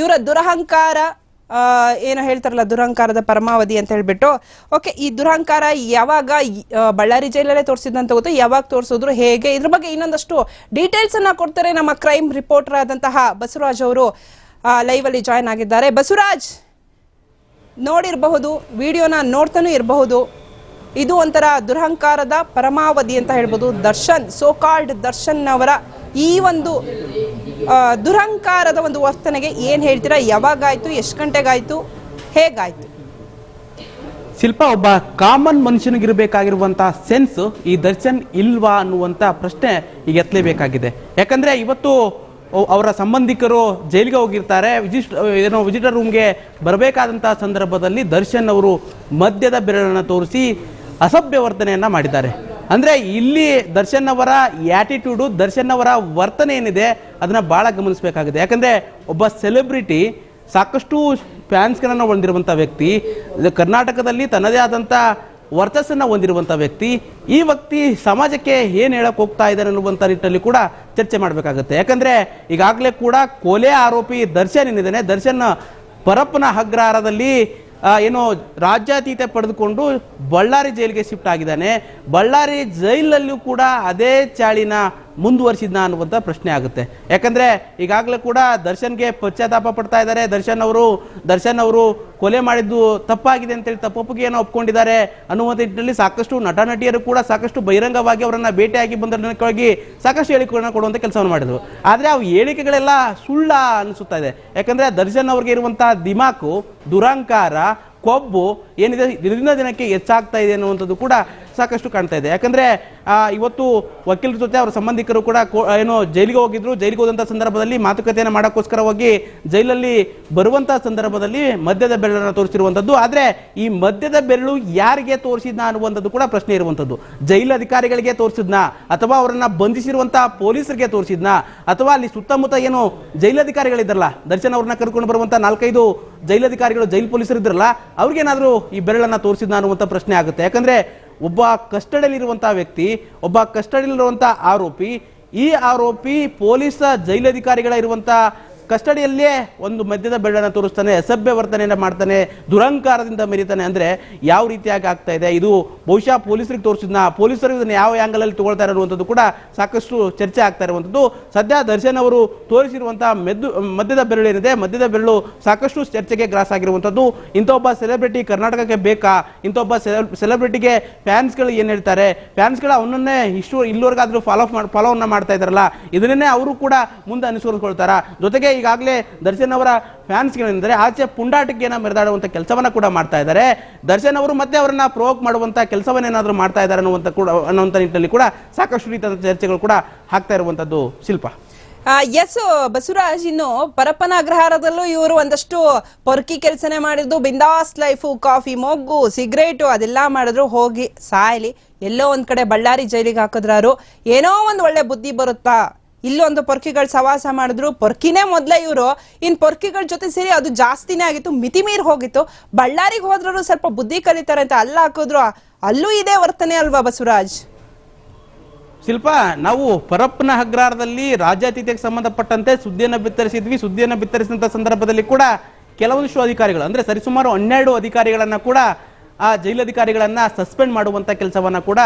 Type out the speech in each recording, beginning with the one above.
ಇವರ ದುರಹಂಕಾರ ಏನು ಹೇಳ್ತಾರಲ್ಲ, ದುರಹಂಕಾರದ ಪರಮಾವಧಿ ಅಂತ ಹೇಳ್ಬಿಟ್ಟು. ಓಕೆ ಈ ದುರಹಂಕಾರ ಯಾವಾಗ ಬಳ್ಳಾರಿ ಜೈಲಲ್ಲೇ ತೋರಿಸಿದಂತ ಗೊತ್ತು? ಯಾವಾಗ ತೋರಿಸಿದ್ರು? ಹೇಗೆ? ಇದ್ರ ಬಗ್ಗೆ ಇನ್ನೊಂದಷ್ಟು ಡೀಟೇಲ್ಸ್ ಅನ್ನ ಕೊಡ್ತಾರೆ ನಮ್ಮ ಕ್ರೈಮ್ ರಿಪೋರ್ಟರ್ ಆದಂತಹ ಬಸವರಾಜ್ ಅವರು ಲೈವ್ ಅಲ್ಲಿ ಜಾಯ್ನ್ ಆಗಿದ್ದಾರೆ. ಬಸವರಾಜ್, ನೋಡಿರಬಹುದು, ವಿಡಿಯೋನ ನೋಡ್ತಾನೂ ಇರಬಹುದು. ಇದು ಒಂಥರ ದುರಹಂಕಾರದ ಪರಮಾವಧಿ ಅಂತ ಹೇಳ್ಬೋದು. ದರ್ಶನ್ ಸೋ ಕಾಲ್ಡ್ ದರ್ಶನ್ ಅವರ ಈ ಒಂದು ದುರಂಕಾರದ ಒಂದು ವರ್ತನೆಗೆ ಏನು ಹೇಳ್ತೀರಾ? ಯಾವಾಗಾಯಿತು, ಎಷ್ಟು ಗಂಟೆಗಾಯಿತು, ಹೇಗಾಯ್ತು? ಶಿಲ್ಪ, ಒಬ್ಬ ಕಾಮನ್ ಮನುಷ್ಯನಿಗಿರಬೇಕಾಗಿರುವಂತಹ ಸೆನ್ಸ್ ಈ ದರ್ಶನ್ ಇಲ್ವಾ ಅನ್ನುವಂತ ಪ್ರಶ್ನೆ ಈಗ ಎತ್ತಲೇಬೇಕಾಗಿದೆ ಯಾಕಂದ್ರೆ ಇವತ್ತು ಅವರ ಸಂಬಂಧಿಕರು ಜೈಲಿಗೆ ಹೋಗಿರ್ತಾರೆ. ವಿಜಿಟ್ ಏನೋ ವಿಜಿಟರ್ ರೂಮ್ಗೆ ಬರಬೇಕಾದಂಥ ಸಂದರ್ಭದಲ್ಲಿ ದರ್ಶನ್ ಅವರು ಮದ್ಯದ ಬೆರಳನ್ನು ತೋರಿಸಿ ಅಸಭ್ಯ ವರ್ತನೆಯನ್ನ ಮಾಡಿದ್ದಾರೆ. ಅಂದ್ರೆ ಇಲ್ಲಿ ದರ್ಶನ್ ಅವರ ಆ್ಯಟಿಟ್ಯೂಡು ದರ್ಶನ್ ಅವರ ವರ್ತನೆ ಏನಿದೆ, ಅದನ್ನ ಬಹಳ ಗಮನಿಸಬೇಕಾಗಿದೆ ಯಾಕಂದ್ರೆ ಒಬ್ಬ ಸೆಲೆಬ್ರಿಟಿ ಸಾಕಷ್ಟು ಫ್ಯಾನ್ಸ್ಗಳನ್ನು ಹೊಂದಿರುವಂಥ ವ್ಯಕ್ತಿ ಕರ್ನಾಟಕದಲ್ಲಿ ತನ್ನದೇ ಆದಂಥ ವರ್ಚಸ್ಸನ್ನು ಹೊಂದಿರುವಂಥ ವ್ಯಕ್ತಿ, ಈ ವ್ಯಕ್ತಿ ಸಮಾಜಕ್ಕೆ ಏನು ಹೇಳಕ್ಕೆ ಹೋಗ್ತಾ ಇದ್ದಾರೆ ಅನ್ನುವಂಥ ನಿಟ್ಟಲ್ಲಿ ಕೂಡ ಚರ್ಚೆ ಮಾಡಬೇಕಾಗುತ್ತೆ. ಯಾಕಂದ್ರೆ ಈಗಾಗಲೇ ಕೂಡ ಕೊಲೆ ಆರೋಪಿ ದರ್ಶನ್ ಏನಿದ್ದಾನೆ, ದರ್ಶನ್ ಪರಪ್ಪನ ಅಗ್ರಹಾರದಲ್ಲಿ ಏನು ರಾಜ್ಯಾತೀತ ಪಡೆದುಕೊಂಡು ಬಳ್ಳಾರಿ ಜೈಲಿಗೆ ಶಿಫ್ಟ್ ಆಗಿದ್ದಾನೆ. ಬಳ್ಳಾರಿ ಜೈಲಲ್ಲೂ ಕೂಡ ಅದೇ ಚಾಳಿನ ಮುಂದುವರಿಸಿದ್ನ ಅನ್ನುವಂಥ ಪ್ರಶ್ನೆ ಆಗುತ್ತೆ. ಯಾಕಂದರೆ ಈಗಾಗಲೇ ಕೂಡ ದರ್ಶನ್ಗೆ ಪಶ್ಚಾತ್ತಾಪ ಪಡ್ತಾ ಇದ್ದಾರೆ. ದರ್ಶನ್ ಅವರು ದರ್ಶನ್ ಅವರು ಕೊಲೆ ಮಾಡಿದ್ದು ತಪ್ಪಾಗಿದೆ ಅಂತೇಳಿ ತಪ್ಪೊಪ್ಪಿಗೆಯನ್ನು ಒಪ್ಕೊಂಡಿದ್ದಾರೆ ಅನ್ನುವಂಥ ನಿಟ್ಟಿನಲ್ಲಿ ಸಾಕಷ್ಟು ನಟ ನಟಿಯರು ಕೂಡ ಸಾಕಷ್ಟು ಬಹಿರಂಗವಾಗಿ ಅವರನ್ನು ಭೇಟಿಯಾಗಿ ಬಂದಕ್ಕಾಗಿ ಸಾಕಷ್ಟು ಹೇಳಿಕೆಗಳನ್ನ ಕೊಡುವಂಥ ಕೆಲಸವನ್ನು ಮಾಡಿದರು. ಆದರೆ ಅವು ಹೇಳಿಕೆಗಳೆಲ್ಲ ಸುಳ್ಳ ಅನಿಸುತ್ತಾ ಇದೆ. ಯಾಕಂದರೆ ದರ್ಶನ್ ಅವ್ರಿಗೆ ಇರುವಂಥ ದಿಮಾಕು, ದುರಂಕಾರ, ಕೊಬ್ಬು ಏನಿದೆ, ದಿನದಿಂದ ದಿನಕ್ಕೆ ಹೆಚ್ಚಾಗ್ತಾ ಇದೆ ಅನ್ನುವಂಥದ್ದು ಕೂಡ ಸಾಕಷ್ಟು ಕಾಣ್ತಾ ಇದೆ. ಯಾಕಂದ್ರೆ ಇವತ್ತು ವಕೀಲರ ಜೊತೆ ಅವರ ಸಂಬಂಧಿಕರು ಕೂಡ ಏನು ಜೈಲಿಗೆ ಹೋಗಿದ್ರು. ಜೈಲಿಗೆ ಹೋದಂಥ ಸಂದರ್ಭದಲ್ಲಿ ಮಾತುಕತೆಯನ್ನು ಮಾಡೋಕ್ಕೋಸ್ಕರ ಹೋಗಿ ಜೈಲಲ್ಲಿ ಬರುವಂಥ ಸಂದರ್ಭದಲ್ಲಿ ಮದ್ಯದ ಬೆರಳನ್ನು ತೋರಿಸಿರುವಂಥದ್ದು. ಆದರೆ, ಈ ಮದ್ಯದ ಬೆರಳು ಯಾರಿಗೆ ತೋರಿಸಿದ್ನ ಅನ್ನುವಂಥದ್ದು ಕೂಡ ಪ್ರಶ್ನೆ ಇರುವಂಥದ್ದು. ಜೈಲು ಅಧಿಕಾರಿಗಳಿಗೆ ತೋರಿಸಿದ್ನಾ, ಅಥವಾ ಅವರನ್ನು ಬಂಧಿಸಿರುವಂಥ ಪೊಲೀಸರಿಗೆ ತೋರಿಸಿದ್ನಾ, ಅಥವಾ ಅಲ್ಲಿ ಸುತ್ತಮುತ್ತ ಏನು ಜೈಲಧಿಕಾರಿಗಳಿದ್ದಾರಲ್ಲ ದರ್ಶನ್ ಅವ್ರನ್ನ ಕರ್ಕೊಂಡು ಬರುವಂಥ ನಾಲ್ಕೈದು ಜೈಲಧಿಕಾರಿಗಳು ಜೈಲು ಪೊಲೀಸರು ಇದ್ರಲ್ಲ ಅವ್ರಿಗೇನಾದರೂ ಈ ಬೆರಳನ್ನು ತೋರಿಸಿದ್ನ ಅನ್ನುವಂಥ ಪ್ರಶ್ನೆ ಆಗುತ್ತೆ. ಯಾಕಂದ್ರೆ ಒಬ್ಬ ಕಸ್ಟಡಿಯಲ್ಲಿರುವಂತಹ ವ್ಯಕ್ತಿ ಒಬ್ಬ ಕಸ್ಟಡಿಯಲ್ಲಿರುವಂತಹ ಆರೋಪಿ ಈ ಆರೋಪಿ ಪೊಲೀಸ ಜೈಲಧಿಕಾರಿಗಳ ಇರುವಂತ ಕಸ್ಟಡಿಯಲ್ಲೇ ಒಂದು ಮದ್ಯದ ಬೆಳ್ಳನ್ನು ತೋರಿಸ್ತಾನೆ, ಅಸಭ್ಯ ವರ್ತನೆಯನ್ನು ಮಾಡ್ತಾನೆ ದುರಂಕಾರದಿಂದ ಮೆರೀತಾನೆ ಅಂದರೆ ಯಾವ ರೀತಿಯಾಗಿ ಆಗ್ತಾ ಇದೆ? ಇದು ಬಹುಶಃ ಪೊಲೀಸರಿಗೆ ತೋರಿಸಿದ್ನ, ಪೊಲೀಸರು ಇದನ್ನು ಯಾವ ಆ್ಯಂಗಲಲ್ಲಿ ಅಲ್ಲಿ ಇರುವಂಥದ್ದು ಕೂಡ ಸಾಕಷ್ಟು ಚರ್ಚೆ ಆಗ್ತಾ ಇರುವಂಥದ್ದು ಸದ್ಯ ದರ್ಶನ್ ಅವರು ತೋರಿಸಿರುವಂಥ ಮೆದ್ದು, ಮದ್ಯದ ಬೆರಳು ಏನಿದೆ, ಮದ್ಯದ ಬೆರಳು ಸಾಕಷ್ಟು ಚರ್ಚೆಗೆ ಗ್ರಾಸ್ ಆಗಿರುವಂಥದ್ದು ಇಂಥ ಒಬ್ಬ ಸೆಲೆಬ್ರಿಟಿ ಕರ್ನಾಟಕಕ್ಕೆ ಬೇಕಾ? ಇಂಥ ಒಬ್ಬ ಸೆಲೆಬ್ರಿಟಿಗೆ ಫ್ಯಾನ್ಸ್ಗಳು ಏನು ಹೇಳ್ತಾರೆ? ಫ್ಯಾನ್ಸ್ಗಳು ಅವನನ್ನೇ ಇಷ್ಟು, ಇಲ್ಲಿವರೆಗಾದರೂ ಫಾಲೋ ಫಾಲೋವನ್ನ ಮಾಡ್ತಾ ಇದ್ದಾರಲ್ಲ ಇದನ್ನೇ ಅವರು ಕೂಡ ಮುಂದೆ ಅನುಸರಿಸ್ಕೊಳ್ತಾರ? ಜೊತೆಗೆ ಈಗಾಗಲೇ ದರ್ಶನ್ ಅವರ ಫ್ಯಾನ್ಸ್ಗಳೇನೆಂದರೆ ಆಚೆ ಪುಂಡಾಟಿಕೆಯನ್ನ ಮೆರೆದಾಡುವಂಥ ಕೆಲಸವನ್ನು ಕೂಡ ಮಾಡ್ತಾ ಇದ್ದಾರೆ. ದರ್ಶನ್ ಅವರು ಮತ್ತೆ ಅವರನ್ನ ಪ್ರೋಕ್ ಮಾಡುವಂಥ ಕೆಲಸವನ್ನೇನಾದರೂ ಮಾಡ್ತಾ ಇದ್ದಾರೆ ಅನ್ನುವಂಥ ಕೂಡ ಅನ್ನುವಂಥ ನಿಟ್ಟಿನಲ್ಲಿ ಕೂಡ ಸಾಕಷ್ಟು ರೀತಿಯಾದ ಚರ್ಚೆಗಳು ಕೂಡ ಆಗ್ತಾ ಇರುವಂಥದ್ದು ಶಿಲ್ಪ. ಎಸ್ ಬಸವರಾಜ್, ಇನ್ನು ಪರಪ್ಪನ ಅಗ್ರಹಾರದಲ್ಲೂ ಇವರು ಒಂದಷ್ಟು ಪೊರ್ಕಿ ಕೆಲಸನೇ ಮಾಡಿದ್ದು. ಬಿಂದಾಸ್ ಲೈಫು, ಕಾಫಿ, ಮೊಗ್ಗು, ಸಿಗರೇಟು ಅದೆಲ್ಲ ಮಾಡಿದ್ರು. ಹೋಗಿ ಸಾಯಲಿ, ಎಲ್ಲೋ ಒಂದ್ ಕಡೆ ಬಳ್ಳಾರಿ ಜೈಲಿಗೆ ಹಾಕಿದ್ರಾರು. ಏನೋ ಒಂದು ಒಳ್ಳೆ ಬುದ್ಧಿ ಬರುತ್ತಾ? ಇಲ್ಲೊಂದು ಪೊರ್ಕಿಗಳು ಸವಾಸ ಮಾಡಿದ್ರು. ಪೊರ್ಕಿನೇ ಮೊದಲೇ ಇವರು. ಇನ್ ಪೊರ್ಕಿಗಳ ಜೊತೆ ಸೇರಿ ಅದು ಜಾಸ್ತಿನೇ ಆಗಿತ್ತು. ಮಿತಿ ಮೀರಿ ಹೋಗಿತ್ತು. ಬಳ್ಳಾರಿಗೆ ಹೋದ್ರೂ ಸ್ವಲ್ಪ ಬುದ್ಧಿ ಕಲಿತಾರೆ ಅಂತ ಅಲ್ಲ ಹಾಕಿದ್ರು. ಅಲ್ಲೂ ಇದೇ ವರ್ತನೆ ಅಲ್ವಾ ಬಸವರಾಜ್? ಶಿಲ್ಪ, ನಾವು ಪರಪ್ಪನ ಅಗ್ರಹಾರದಲ್ಲಿ ರಾಜ್ಯಾತಿಥ್ಯಕ್ಕೆ ಸಂಬಂಧಪಟ್ಟಂತೆ ಸುದ್ದಿಯನ್ನು ಬಿತ್ತರಿಸಿದ್ವಿ. ಸುದ್ದಿಯನ್ನು ಬಿತ್ತರಿಸಿದಂಥ ಸಂದರ್ಭದಲ್ಲಿ ಕೂಡ ಕೆಲವೊಂದಿಷ್ಟು ಅಧಿಕಾರಿಗಳು, ಅಂದ್ರೆ ಸರಿಸುಮಾರು ಹನ್ನೆರಡು ಅಧಿಕಾರಿಗಳನ್ನು ಕೂಡ ಆ ಜೈಲಧಿಕಾರಿಗಳನ್ನು ಸಸ್ಪೆಂಡ್ ಮಾಡುವಂತ ಕೆಲಸವನ್ನ ಕೂಡ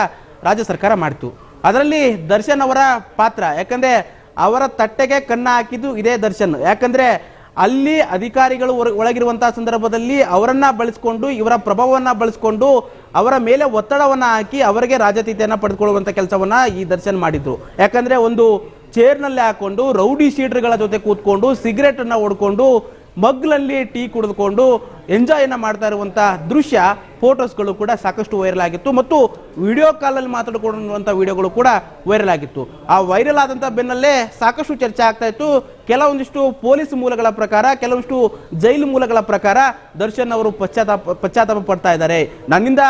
ರಾಜ್ಯ ಸರ್ಕಾರ ಮಾಡಿತು. ಅದರಲ್ಲಿ ದರ್ಶನ್ ಅವರ ಪಾತ್ರ. ಯಾಕಂದ್ರೆ ಅವರ ತಟ್ಟೆಗೆ ಕನ್ನ ಹಾಕಿದ್ದು ಇದೇ ದರ್ಶನ್. ಯಾಕಂದ್ರೆ ಅಲ್ಲಿ ಅಧಿಕಾರಿಗಳು ಒಳಗಿರುವಂತಹ ಸಂದರ್ಭದಲ್ಲಿ ಅವರನ್ನ ಬಳಸ್ಕೊಂಡು, ಇವರ ಪ್ರಭಾವವನ್ನ ಬಳಸ್ಕೊಂಡು, ಅವರ ಮೇಲೆ ಒತ್ತಡವನ್ನ ಹಾಕಿ ಅವರಿಗೆ ರಾಜತೀತೆಯನ್ನ ಪಡೆದುಕೊಳ್ಳುವಂತ ಕೆಲಸವನ್ನ ಈ ದರ್ಶನ್ ಮಾಡಿದ್ರು. ಯಾಕಂದ್ರೆ ಒಂದು ಚೇರ್ನಲ್ಲಿ ಹಾಕೊಂಡು, ರೌಡಿ ಶೀಟರ್ಗಳ ಜೊತೆ ಕೂತ್ಕೊಂಡು ಸಿಗರೇಟ್ ಅನ್ನ ಹೊಡ್ಕೊಂಡು ಮಗ್ಲಲ್ಲಿ ಟೀ ಕುಡಿದುಕೊಂಡು ಎಂಜಾಯ್ ಅನ್ನ ಮಾಡ್ತಾ ಇರುವಂಥ ದೃಶ್ಯ, ಫೋಟೋಸ್ಗಳು ಕೂಡ ಸಾಕಷ್ಟು ವೈರಲ್ ಆಗಿತ್ತು ಮತ್ತು ವಿಡಿಯೋ ಕಾಲಲ್ಲಿ ಮಾತಾಡಿಕೊಂಡಿರುವಂಥ ವಿಡಿಯೋಗಳು ಕೂಡ ವೈರಲ್ ಆಗಿತ್ತು. ಆ ವೈರಲ್ ಆದಂಥ ಬೆನ್ನಲ್ಲೇ ಸಾಕಷ್ಟು ಚರ್ಚೆ ಆಗ್ತಾ ಇತ್ತು. ಕೆಲವೊಂದಿಷ್ಟು ಪೊಲೀಸ್ ಮೂಲಗಳ ಪ್ರಕಾರ, ಕೆಲವೊಂದಿಷ್ಟು ಜೈಲು ಮೂಲಗಳ ಪ್ರಕಾರ ದರ್ಶನ್ ಅವರು ಪಶ್ಚಾತ್ತಾಪ ಪಶ್ಚಾತ್ತಾಪ ಪಡ್ತಾ ಇದ್ದಾರೆ. ನನ್ನಿಂದ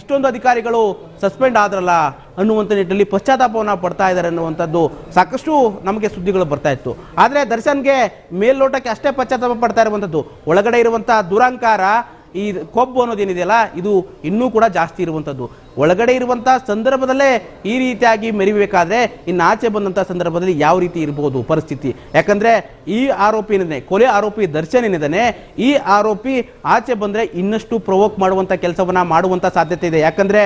ಇಷ್ಟೊಂದು ಅಧಿಕಾರಿಗಳು ಸಸ್ಪೆಂಡ್ ಆದ್ರಲ್ಲ ಅನ್ನುವಂಥ ನಿಟ್ಟಿನಲ್ಲಿ ಪಶ್ಚಾತ್ತಾಪವನ್ನು ಪಡ್ತಾ ಇದ್ದಾರೆ ಅನ್ನುವಂಥದ್ದು ಸಾಕಷ್ಟು ನಮಗೆ ಸುದ್ದಿಗಳು ಬರ್ತಾ ಇತ್ತು. ಆದರೆ ದರ್ಶನ್ಗೆ ಮೇಲ್ನೋಟಕ್ಕೆ ಅಷ್ಟೇ ಪಶ್ಚಾತ್ತಾಪ ಪಡ್ತಾ ಇರುವಂಥದ್ದು. ಒಳಗಡೆ ಇರುವಂತಹ ದುರಂಕಾರ ಈ ಕೊಬ್ಬು ಅನ್ನೋದೇನಿದೆಯಲ್ಲ ಇದು ಇನ್ನೂ ಕೂಡ ಜಾಸ್ತಿ ಇರುವಂಥದ್ದು ಒಳಗಡೆ ಇರುವಂಥ ಸಂದರ್ಭದಲ್ಲೇ ಈ ರೀತಿಯಾಗಿ ಮೆರಿಬೇಕಾದ್ರೆ ಇನ್ನು ಆಚೆ ಬಂದಂಥ ಸಂದರ್ಭದಲ್ಲಿ ಯಾವ ರೀತಿ ಇರಬಹುದು ಪರಿಸ್ಥಿತಿ? ಯಾಕಂದರೆ ಈ ಆರೋಪಿ ಏನಿದೆ ಕೊಲೆ ಆರೋಪಿ ದರ್ಶನ್ ಏನಿದ್ದಾನೆ ಈ ಆರೋಪಿ ಆಚೆ ಬಂದರೆ ಇನ್ನಷ್ಟು ಪ್ರವೋಕ್ ಮಾಡುವಂಥ ಕೆಲಸವನ್ನು ಮಾಡುವಂಥ ಸಾಧ್ಯತೆ ಇದೆ. ಯಾಕಂದ್ರೆ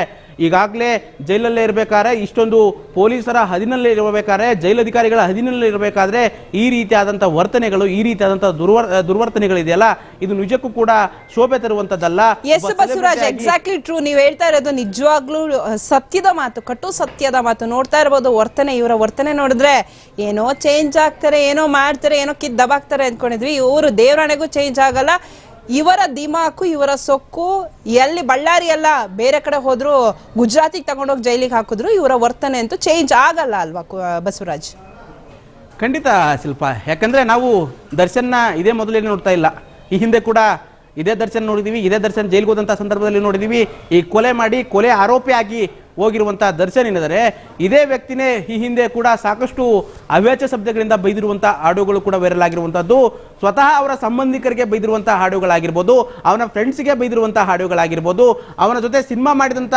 ಈಗಾಗಲೇ ಜೈಲಲ್ಲೇ ಇರಬೇಕಾದ್ರೆ ಇಷ್ಟೊಂದು ಪೊಲೀಸರ ಹದಿನಲ್ಲೇ ಇರಬೇಕಾದ್ರೆ ಜೈಲಧಿಕಾರಿಗಳ ಹದಿನಲ್ಲೇ ಇರಬೇಕಾದ್ರೆ ಈ ರೀತಿಯಾದಂಥ ವರ್ತನೆಗಳು ಈ ರೀತಿಯಾದಂಥ ದುರ್ವರ್ ದುರ್ವರ್ತನೆಗಳಿದೆಯಲ್ಲ ಇದು ನಿಜಕ್ಕೂ ಕೂಡ ಶೋಭೆ ತರುವಂತದ್ದಲ್ಲ. ಎಸ್ ಬಸವರಾಜ್ ಎಕ್ಸಾಕ್ಟ್ಲಿ ಟ್ರೂ ನೀವು ಹೇಳ್ತಾ ಇರೋದು ನಿಜವಾಗ್ಲೂ ಸತ್ಯದ ಮಾತು ಕಟ್ಟು ಸತ್ಯದ ಮಾತು. ನೋಡ್ತಾ ಇರ್ಬೋದು ವರ್ತನೆ ಇವರ ವರ್ತನೆ ನೋಡಿದ್ರೆ ಏನೋ ಚೇಂಜ್ ಆಗ್ತಾರೆ ಏನೋ ಮಾಡ್ತಾರೆ ಏನೋ ಕಿದ್ ದಬಾಕ್ತಾರೆ ಅಂದ್ಕೊಂಡಿದ್ವಿ. ಇವರು ದೇವರಾಣೆಗೂ ಚೇಂಜ್ ಆಗಲ್ಲ. ಇವರ ದಿಮಾಕು, ಇವರ ಸೊಕ್ಕು, ಎಲ್ಲಿ ಬಳ್ಳಾರಿ ಎಲ್ಲ ಬೇರೆ ಕಡೆ ಹೋದ್ರು ಗುಜರಾತಿಗೆ ತಗೊಂಡೋಗಿ ಜೈಲಿಗೆ ಹಾಕಿದ್ರು, ಇವರ ವರ್ತನೆ ಅಂತೂ ಚೇಂಜ್ ಆಗಲ್ಲ ಅಲ್ವಾ ಬಸವರಾಜ್? ಖಂಡಿತ, ಶಿಲ್ಪ. ಯಾಕಂದ್ರೆ ನಾವು ದರ್ಶನ್ನ ಇದೇ ಮೊದಲೇ ನೋಡ್ತಾ ಇಲ್ಲ. ಈ ಹಿಂದೆ ಕೂಡ ಇದೇ ದರ್ಶನ್ ನೋಡಿದೀವಿ, ಇದೇ ದರ್ಶನ್ ಜೈಲಿಗೆ ಹೋದಂಥ ಸಂದರ್ಭದಲ್ಲಿ ನೋಡಿದೀವಿ. ಈ ಕೊಲೆ ಮಾಡಿ, ಕೊಲೆ ಆರೋಪಿಯಾಗಿ ಹೋಗಿರುವಂತಹ ದರ್ಶನ್ ಏನಿದ್ದಾರೆ ಇದೇ ವ್ಯಕ್ತಿನೇ ಈ ಹಿಂದೆ ಕೂಡ ಸಾಕಷ್ಟು ಅವ್ಯಾಚ ಶಬ್ದಗಳಿಂದ ಬೈದಿರುವಂತಹ ಹಾಡುಗಳು ಕೂಡ ವೈರಲ್ ಆಗಿರುವಂತಹದ್ದು. ಸ್ವತಃ ಅವರ ಸಂಬಂಧಿಕರಿಗೆ ಬೈದಿರುವಂತಹ ಹಾಡುಗಳಾಗಿರ್ಬೋದು ಅವನ ಫ್ರೆಂಡ್ಸ್ಗೆ ಬೈದಿರುವಂತಹ ಹಾಡುಗಳಾಗಿರ್ಬೋದು ಅವನ ಜೊತೆ ಸಿನಿಮಾ ಮಾಡಿದಂಥ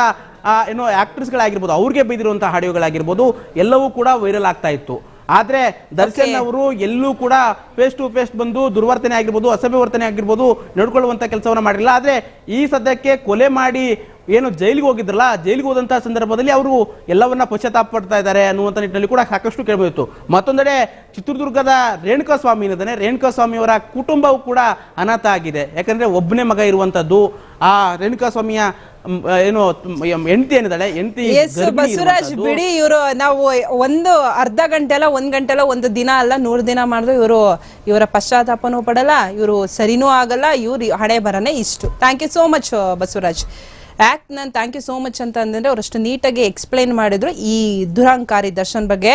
ಏನೋ ಆಕ್ಟ್ರೆಸ್ಗಳಾಗಿರ್ಬೋದು ಅವ್ರಿಗೆ ಬೈದಿರುವಂತಹ ಹಾಡುಗಳಾಗಿರ್ಬೋದು ಎಲ್ಲವೂ ಕೂಡ ವೈರಲ್ ಆಗ್ತಾ ಇತ್ತು. ಆದ್ರೆ ದರ್ಶನ್ ಅವರು ಎಲ್ಲೂ ಕೂಡ ಫೇಸ್ ಟು ಫೇಸ್ ಬಂದು ದುರ್ವರ್ತನೆ ಆಗಿರ್ಬೋದು ಅಸಭ್ಯ ವರ್ತನೆ ಆಗಿರ್ಬೋದು ನಡ್ಕೊಳ್ಳುವಂತ ಕೆಲಸವನ್ನ ಮಾಡಿಲ್ಲ ಆದ್ರೆ ಈ ಸದ್ಯಕ್ಕೆ ಕೊಲೆ ಮಾಡಿ ಏನು ಜೈಲಿಗೆ ಹೋಗಿದ್ರಲ್ಲ ಜೈಲಿಗೆ ಹೋದಂತಹ ಸಂದರ್ಭದಲ್ಲಿ ಅವರು ಎಲ್ಲವನ್ನ ಪಶ್ಚಾತ್ತಾಪ ಪಡ್ತಾ ಇದ್ದಾರೆ ಅನ್ನುವಂಥ ನಿಟ್ಟಿನಲ್ಲಿ ಕೂಡ ಸಾಕಷ್ಟು ಕೇಳಬಹುದು ಮತ್ತೊಂದೆಡೆ ಚಿತ್ರದುರ್ಗದ ರೇಣುಕಾ ಸ್ವಾಮಿ ಏನಿದ್ದಾನೆ ರೇಣುಕಾ ಸ್ವಾಮಿಯವರ ಕುಟುಂಬವು ಕೂಡ ಅನಾಥ ಆಗಿದೆ. ಯಾಕಂದ್ರೆ ಒಬ್ಬನೇ ಮಗ ಇರುವಂತದ್ದು. ಆ ರೇಣುಕಾ ಸ್ವಾಮಿಯ ಏನು ಹೆಂಡತಿ ಏನಿದ್ದಾಳೆ? ಹೆಂಡತಿ ಬಸವರಾಜ್ ಬಿಡಿ ಇವರು ನಾವು ಒಂದು ಅರ್ಧ ಗಂಟೆ ಅಲ್ಲ ಒಂದ್ ಗಂಟೆ ಅಲ್ಲ ಒಂದು ದಿನ ಅಲ್ಲ ನೂರು ದಿನ ಮಾಡಿದ್ರು ಇವರು ಇವರ ಪಶ್ಚಾತ್ತಾಪನೂ ಪಡಲ್ಲ ಇವರು ಸರಿನೂ ಆಗಲ್ಲ ಇವ್ರು ಹಣೆ ಬರನೇ ಇಷ್ಟು. Thank you so much Basavaraj. Act ನಾನು ಥ್ಯಾಂಕ್ ಯು ಸೋ ಮಚ್ ಅಂತ ಅಂದ್ರೆ ಅವರಷ್ಟು ನೀಟಾಗಿ ಎಕ್ಸ್ಪ್ಲೈನ್ ಮಾಡಿದ್ರು ಈ ದುರಹಂಕಾರಿ ದರ್ಶನ್ ಬಗ್ಗೆ.